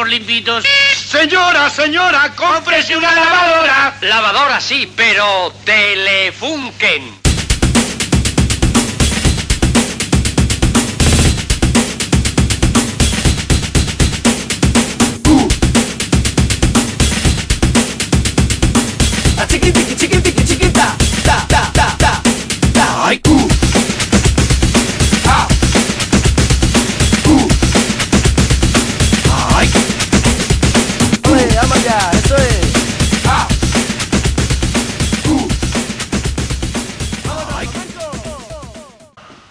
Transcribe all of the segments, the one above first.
por limpitos. Señora, señora, cómprese una lavadora. Lavadora sí, pero Telefunken. A chiqui tiki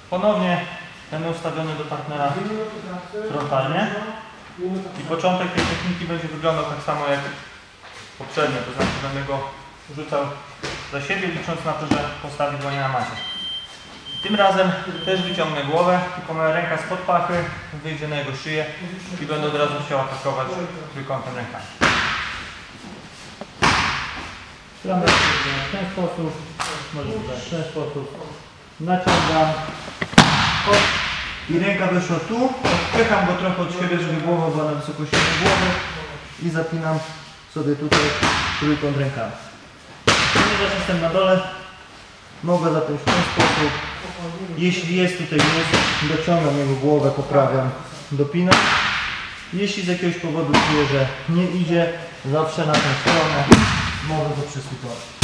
Ponownie będę ustawiony do partnera frontalnie i początek tej techniki będzie wyglądał tak samo jak poprzednio, to znaczy będę go rzucał za siebie licząc na to, że postawi dłonie na macie. Tym razem też wyciągnę głowę, tylko moja ręka spod pachy wyjdzie na jego szyję i będę od razu chciał atakować trójkątem rękami. Klamrę w ten sposób, może w ten sposób, naciągam I ręka wyszła tu, odpycham go trochę od siebie, żeby głowa była na wysokości głowy i zapinam sobie tutaj trójkąt rękami. Ponieważ jestem na dole, mogę zapiąć w ten sposób. Jeśli jest tutaj jest, dociągam jego głowę, poprawiam, dopinam. Jeśli z jakiegoś powodu czuję, że nie idzie, zawsze na tę stronę mogę go przysłuchować.